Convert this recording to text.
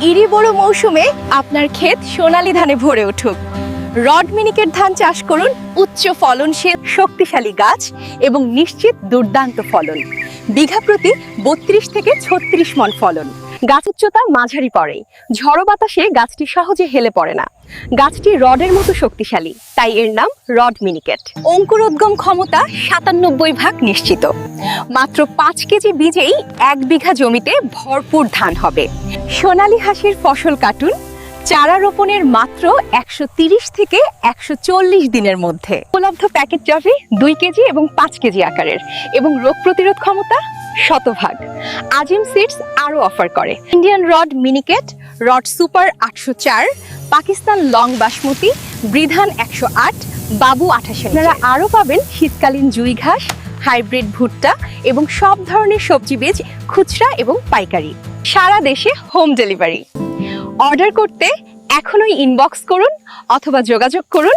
ইরি বড় মৌসুমে আপনার ক্ষেত সোনালি ধানে ভরে উঠুক। রড মিনিকেট ধান চাষ করুন, উচ্চ ফলনশীল, শক্তিশালী গাছ এবং নিশ্চিত দুর্দান্ত ফলন। বিঘা প্রতি বত্রিশ থেকে ছত্রিশ মন ফলন। গাছ উচ্চতা মাঝারি পড়ে। ঝড়ো বাতাসে গাছটি সহজে হেলে পড়ে না। গাছটি রডের মতো শক্তিশালী, তাই এর নাম রড মিনিকেট। অঙ্কুরোদ্গম ক্ষমতা সাতানব্বই ভাগ নিশ্চিত। মাত্র পাঁচ কেজি বীজেই এক বিঘা জমিতে ভরপুর ধান হবে। সোনালি হাসির ফসল কাটুন চারা রোপণের মাত্র একশো থেকে একশো চল্লিশ দিনের মধ্যে। উপলব্ধ প্যাকেট ট্রফি দুই কেজি এবং পাঁচ কেজি আকারের এবং রোগ প্রতিরোধ ক্ষমতা শতভাগ। আজিম সিডস আরও অফার করে। Indian rod miniket, rod super আটশো চার, পাকিস্তান লং বাসমতি, বৃধান একশো আট, বাবু আঠাশে আপনারা আরও পাবেন শীতকালীন জুই ঘাস, হাইব্রিড ভুট্টা এবং সব ধরনের সবজি বীজ, খুচরা এবং পাইকারি। সারা দেশে হোম ডেলিভারি। অর্ডার করতে এখনই ইনবক্স করুন অথবা যোগাযোগ করুন।